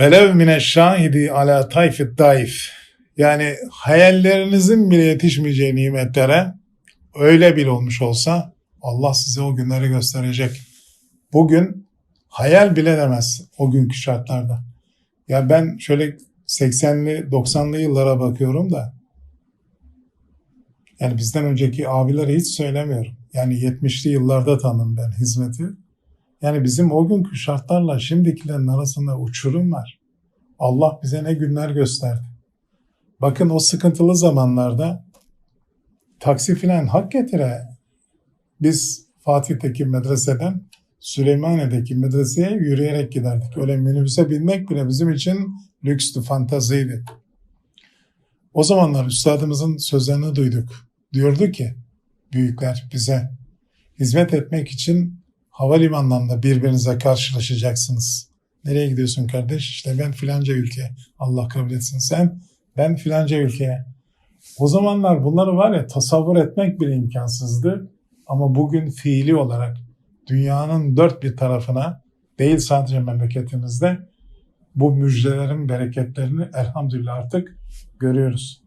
Velev mine şahidi ala tayfit daif. Yani hayallerinizin bile yetişmeyeceği nimetlere öyle bile olmuş olsa Allah size o günleri gösterecek. Bugün hayal bile demez o günkü şartlarda. Ya ben şöyle 80'li 90'lı yıllara bakıyorum da yani bizden önceki abileri hiç söylemiyorum. Yani 70'li yıllarda tanım ben hizmeti. Yani bizim o günkü şartlarla şimdikilerin arasında uçurum var. Allah bize ne günler gösterdi. Bakın o sıkıntılı zamanlarda taksi filan hak getire. Biz Fatih'teki medreseden Süleymaniye'deki medreseye yürüyerek giderdik. Öyle minibüse binmek bile bizim için lükstü, fantaziydi. O zamanlar üstadımızın sözlerini duyduk. Diyordu ki büyükler bize hizmet etmek için havalimanlarında birbirinize karşılaşacaksınız. Nereye gidiyorsun kardeş? İşte ben filanca ülkeye. Allah kabul etsin sen. Ben filanca ülkeye. O zamanlar bunları var ya tasavvur etmek bile imkansızdı. Ama bugün fiili olarak dünyanın dört bir tarafına değil sadece memleketimizde bu müjdelerin bereketlerini elhamdülillah artık görüyoruz.